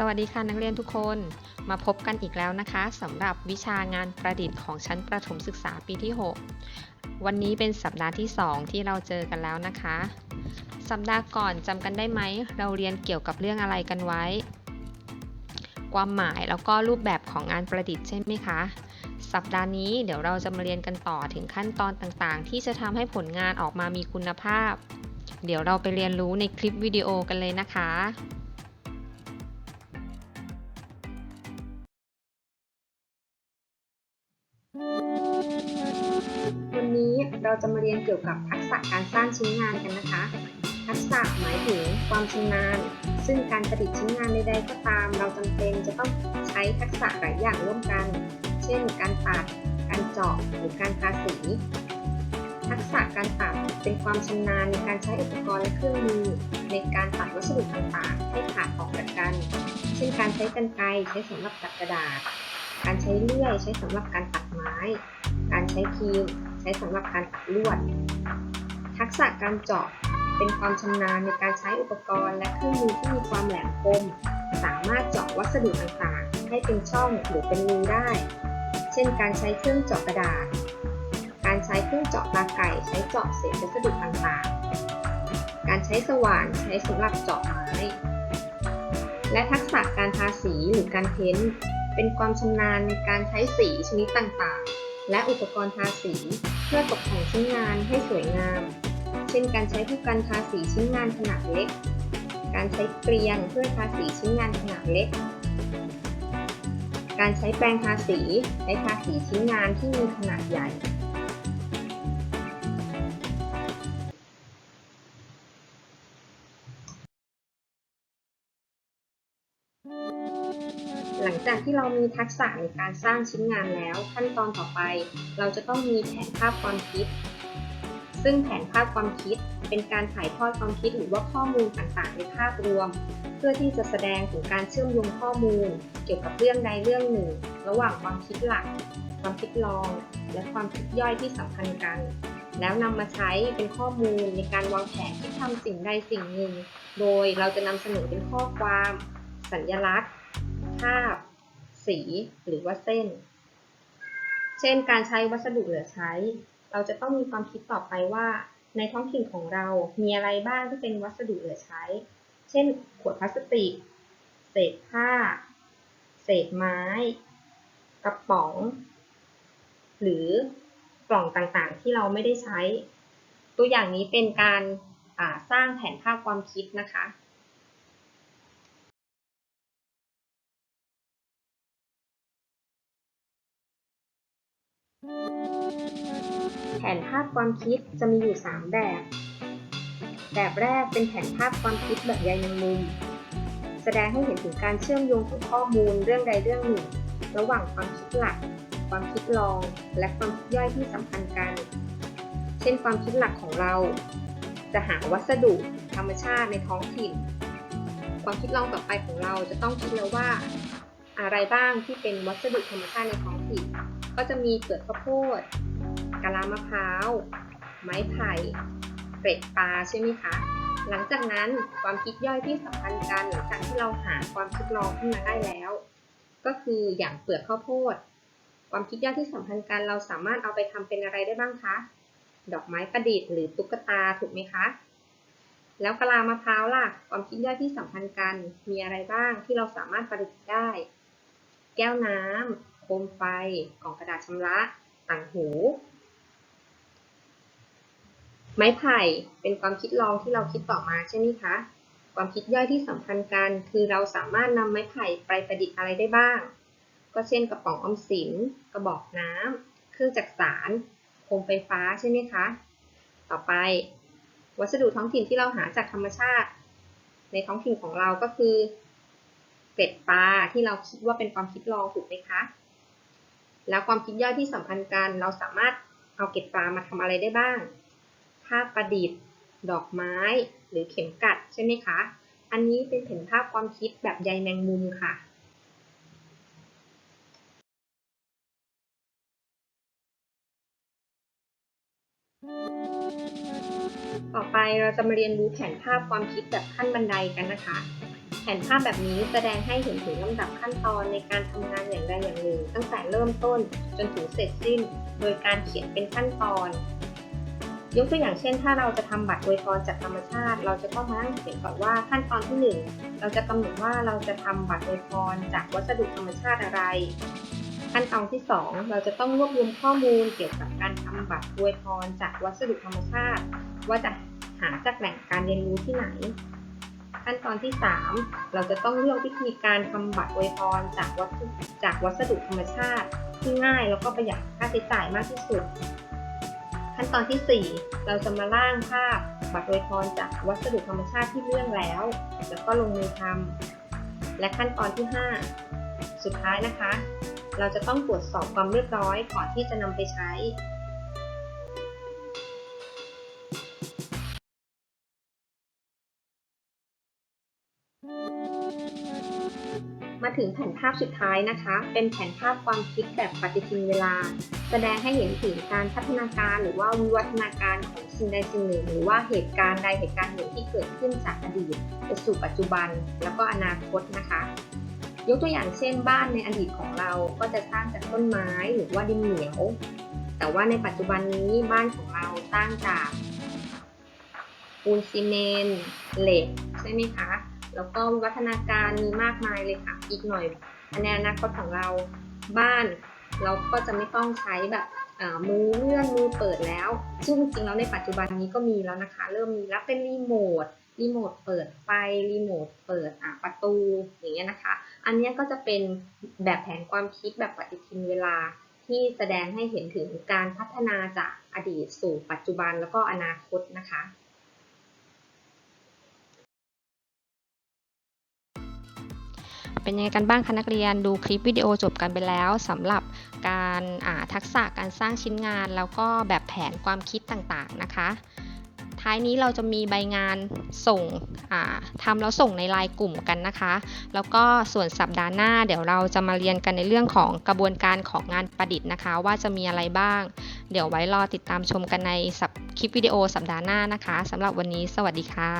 สวัสดีค่ะนักเรียนทุกคนมาพบกันอีกแล้วนะคะสำหรับวิชางานประดิษฐ์ของชั้นประถมศึกษาปีที่ 6 วันนี้เป็นสัปดาห์ที่ 2 ที่เราเจอกันแล้วนะคะ สัปดาห์ก่อนจำกันได้ไหม เราเรียนเกี่ยวกับเรื่องอะไรกันไว้ ความหมายแล้วก็รูปแบบของงานประดิษฐ์ใช่ไหมคะ สัปดาห์นี้เดี๋ยวเราจะมาเรียนกันต่อถึงขั้นตอนต่างๆ ที่จะทำให้ผลงานออกมามีคุณภาพ เดี๋ยวเราไปเรียนรู้ในคลิปวิดีโอกันเลยนะคะ เราจะมาเรียนเกี่ยวกับทักษะการสร้างชิ้นงานกันนะคะ ทักษะหมายถึงความชำนาญ ซึ่งการประดิษฐ์ชิ้นงานใดๆก็ตาม เราจำเป็นจะต้องใช้ทักษะหลายอย่างร่วมกัน เช่น การตัด การเจาะ หรือการทาสี ทักษะการตัดเป็นความชำนาญในการใช้อุปกรณ์และเครื่องมือ ในการตัดวัสดุต่างๆ ให้ขาดออกจากกัน เช่น การใช้กรรไกรใช้สำหรับตัดกระดาษ การใช้เลื่อยใช้สำหรับการตัดไม้ การใช้ครีม ใช้สำหรับการตัดลวด ทักษะการเจาะเป็นความชำนาญในการใช้อุปกรณ์ และเครื่องมือที่มีความแหลมคม สามารถเจาะวัสดุต่างๆ ให้เป็นช่องหรือเป็นรูได้ เช่น การใช้เครื่องเจาะกระดาษ การใช้เครื่องเจาะตาไก่ใช้เจาะเศษวัสดุต่างๆ การใช้สว่านใช้สำหรับเจาะไม้และทักษะการทาสีหรือการเพ้นเป็นความชำนาญในการใช้สีชนิดต่างๆ และอุปกรณ์ทาสีเพื่อตกแต่งชิ้นงานให้สวยงาม เช่นการใช้ผู้กันทาสีชิ้นงานขนาดเล็ก การใช้เกลียงเพื่อทาสีชิ้นงานขนาดเล็ก การใช้แปรงทาสีใช้ทาสีชิ้นงานที่มีขนาดใหญ่ หลังจากที่เรามีทักษะในการสร้างชิ้นงานแล้ว ขั้นตอนต่อไป เราจะต้องมีแผนภาพความคิด ซึ่งแผนภาพความคิดเป็นการถ่ายทอดความคิดหรือว่าข้อมูลต่างๆ ในภาพรวม เพื่อที่จะแสดงถึงการเชื่อมโยงข้อมูล เกี่ยวกับเรื่องใดเรื่องหนึ่ง ระหว่างความคิดหลัก ความคิดรอง และความคิดย่อยที่สัมพันธ์กัน แล้วนำมาใช้เป็นข้อมูลในการวางแผนที่ทำสิ่งใดสิ่งหนึ่ง โดยเราจะนำเสนอเป็นข้อความ สัญลักษณ์ ภาพ สีหรือว่าเส้น เช่นการใช้วัสดุเหลือใช้ เราจะต้องมีความคิดต่อไปว่า ในท้องถิ่นของเรามีอะไรบ้างที่เป็นวัสดุเหลือใช้ เช่น ขวดพลาสติก เศษผ้า เศษไม้ กระป๋อง หรือกล่องต่างๆ ที่เราไม่ได้ใช้ ตัวอย่างนี้เป็นการสร้างแผนภาพความคิดนะคะ แผนภาพความคิดจะมีอยู่ 3 แบบ แบบแรกเป็นแผนภาพความคิดแบบใยแมงมุม แสดงให้เห็นถึงการเชื่อมโยงของข้อมูลเรื่องใดเรื่องหนึ่ง ระหว่างความคิดหลัก ความคิดรอง และความคิดย่อยที่สัมพันธ์กัน เช่นความคิดหลักของเรา จะหาวัสดุ ธรรมชาติในท้องถิ่น ความคิดรองต่อไปของเราจะต้องคิดแล้วว่า อะไรบ้างที่เป็นวัสดุธรรมชาติในท้องถิ่น ก็จะมีเปลือกข้าวโพดกะลามะพร้าว ไม้ไผ่เกล็ดปลาใช่ไหมคะ หลังจากนั้นความคิดย่อยที่สัมพันธ์กันหลังจากที่เราหาความคิดรองขึ้นมาได้แล้ว ก็คืออย่างเปลือกข้าวโพด ความคิดย่อยที่สัมพันธ์กันเราสามารถเอาไปทำเป็นอะไรได้บ้างคะ ดอกไม้ประดิษฐ์หรือตุ๊กตาถูกไหมคะ แล้วกะลามะพร้าวล่ะ ความคิดย่อยที่สัมพันธ์กันมีอะไรบ้างที่เราสามารถประดิษฐ์ได้ แก้วน้ำโคมไฟกล่องกระดาษชำระต่างหู ไม้ไผ่เป็นความคิดรองที่เราคิดต่อมาใช่ไหมคะ ความคิดย่อยที่สำคัญกัน คือเราสามารถนำไม้ไผ่ไปประดิษฐ์อะไรได้บ้าง ก็เช่นกระป๋องออมสิน กระบอกน้ำเครื่องจักสานโคมไฟฟ้าใช่ไหมคะ ต่อไป วัสดุท้องถิ่นที่เราหาจากธรรมชาติ ในท้องถิ่นของเราก็คือ เกล็ดปลาที่เราคิดว่าเป็นความคิดรองถูกไหมคะ แล้วความคิดย่อยที่สัมพันธ์กันเราสามารถเอาเกล็ดปลามาทำอะไรได้บ้าง ภาพประดิษฐ์ ดอกไม้ หรือเข็มกัดใช่ไหมคะ อันนี้เป็นแผนภาพความคิดแบบใยแมงมุมค่ะต่อไปเราจะมาเรียนรู้แผนภาพความคิดแบบขั้นบันไดกันนะคะ ผนภาพแบบนี้แสดงให้เห็นถึงลำดับขั้นตอนในการทำงานอย่างใดอย่างหนึ่ง ตั้งแต่เริ่มต้นจนถึงเสร็จสิ้น โดยการเขียนเป็นขั้นตอน ยกตัวอย่างเช่น ถ้าเราจะทำบัตรอวยพรจากธรรมชาติ เราจะต้องมานั่งเขียนก่อนว่าขั้นตอนที่หนึ่งเราจะกำหนดว่าเราจะทำบัตรอวยพรจากวัสดุธรรมชาติอะไร ขั้นตอนที่ 2 เราจะต้องรวบรวมข้อมูลเกี่ยวกับการทำบัตรอวยพรจากวัสดุธรรมชาติ ว่าจะหาจากแหล่งการเรียนรู้ที่ไหน ขั้นตอนที่ 3 เราจะต้องเลือกวิธีการทำบัตรอวยพรจากวัสดุจากวัสดุธรรมชาติ ที่ง่ายแล้วก็ประหยัดค่าใช้จ่ายมากที่สุด ขั้นตอนทีสี่4 เราจะมาร่างภาพบัตรอวยพรจากวัสดุธรรมชาติที่เรื่องแล้ว แล้วก็ลงมือทำและขั้นตอนที่ 5 สุดท้ายนะคะ เราจะต้องตรวจสอบความเรียบร้อยก่อนที่จะนำไปใช้ มาถึงแผนภาพสุดท้ายนะคะ เป็นแผนภาพความคิดแบบปฏิทินเวลา แสดงให้เห็นถึงการพัฒนาการหรือว่าวิวัฒนาการของสิ่งใดสิ่งหนึ่ง หรือว่าเหตุการณ์ใดเหตุการณ์หนึ่งที่เกิดขึ้นจากอดีตไปสู่ปัจจุบันแล้วก็อนาคตนะคะ ยกตัวอย่างเช่นบ้านในอดีตของเราก็จะสร้างจากต้นไม้หรือว่าดินเหนียว แต่ว่าในปัจจุบันนี้บ้านของเราสร้างจากปูนซีเมนต์เหล็กใช่ไหมคะ แล้วก็วิวัฒนาการมีมากมายเลยค่ะ อีกหน่อยในอนาคตของเราบ้าน เราก็จะไม่ต้องใช้แบบมือเลื่อนมือเปิดแล้ว ซึ่งจริงๆแล้วในปัจจุบันนี้ก็มีแล้วนะคะ เริ่มมีแล้วเป็นรีโมทรีโมทเปิดไฟรีโมทเปิดประตูอย่างเงี้ยนะคะ อันเนี้ยก็จะเป็นแบบแผนความคิดแบบปฏิทินเวลาที่แสดงให้เห็นถึงการพัฒนาจากอดีตสู่ปัจจุบันแล้วก็อนาคตนะคะ เป็นยังไงกันบ้างคะนักเรียนดูคลิปวิดีโอจบกันไปแล้วสำหรับการทักษะการสร้างชิ้นงาน แล้วก็แบบแผนความคิดต่างๆนะคะ ท้ายนี้เราจะมีใบงานส่งทำแล้วส่งในไลน์กลุ่มกันนะคะ แล้วก็ส่วนสัปดาห์หน้าเดี๋ยวเราจะมาเรียนกันในเรื่องของกระบวนการของงานประดิษฐ์นะคะ ว่าจะมีอะไรบ้าง เดี๋ยวไว้รอติดตามชมกันในคลิปวิดีโอสัปดาห์หน้านะคะสำหรับวันนี้ สวัสดีค่ะ